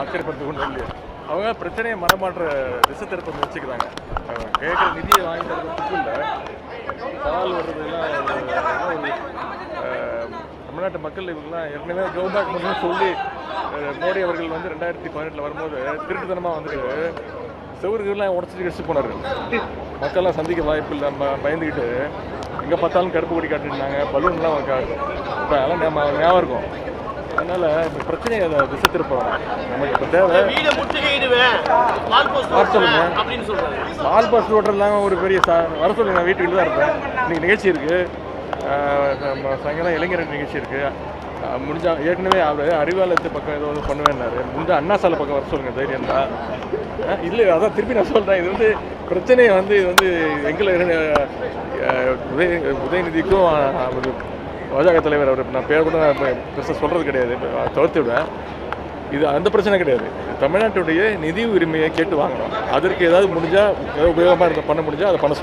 ஆச்சரியப்படுத்த கொண்டு இல்லையா அவங்க பிரச்சனையை மனமாற்ற திசை திருப்ப முயற்சிக்கிறாங்க. கேட்குற நிதியை வாங்கி தரதுக்கு இல்லை. சவால் வர்றதுலாம் தமிழ்நாட்டு மக்கள் இவங்கெல்லாம் ஏற்கனவே கவர்மெண்ட் மட்டும் சொல்லி மோடி அவர்கள் வந்து ரெண்டாயிரத்தி பதினெட்டில் வரும்போது திருட்டுத்தனமாக வந்துட்டு செவருக்குலாம் உடச்சிட்டு கழிச்சு போனார். மக்கள்லாம் சந்திக்க வாய்ப்பு இல்லை நம்ம பயந்துக்கிட்டு எங்கே பார்த்தாலும் கருப்பு கொடி காட்டிருந்தாங்க பலூன்லாம் இப்போ அதெல்லாம் ஞாபகம் இருக்கும். அதனால் இந்த பிரச்சனையை அதை திசை திருப்ப வேணாம். நமக்கு இப்போ தேவை. வர சொல்லுங்க. மால் பஸ் ஓட்டுறதுலாம் ஒரு பெரிய சா வர சொல்லுங்க நான் வீட்டுக்கு தான் இருப்பேன். இன்னைக்கு நிகழ்ச்சி இருக்குது சாயங்காலம் இளைஞர் நிகழ்ச்சி இருக்குது முடிஞ்சா ஏற்கனவே அவர் அறிவாலயத்து பக்கம் ஏதோ ஒன்று பண்ணுவேன்னாரு. முடிஞ்ச அண்ணா சாலை பக்கம் வர சொல்லுங்க தைரியம் தான் இல்லை அதான் திருப்பி நான் சொல்கிறேன் இது வந்து பிரச்சனையை வந்து இது வந்து எங்களை உதய உதயநிதிக்கும் பாஜக தலைவர் அவர் நான் பேர் கூட நான் பெருசாக சொல்கிறது கிடையாது தவிர்த்து விடுவேன். இது அந்த பிரச்சனை கிடையாது. தமிழ்நாட்டுடைய நிதி உரிமையை கேட்டு வாங்கணும். அதற்கு ஏதாவது முடிஞ்சால் ஏதாவது உபயோகமாக இருக்க பண்ண முடிஞ்சால் அதை பண்ண சொல்லு.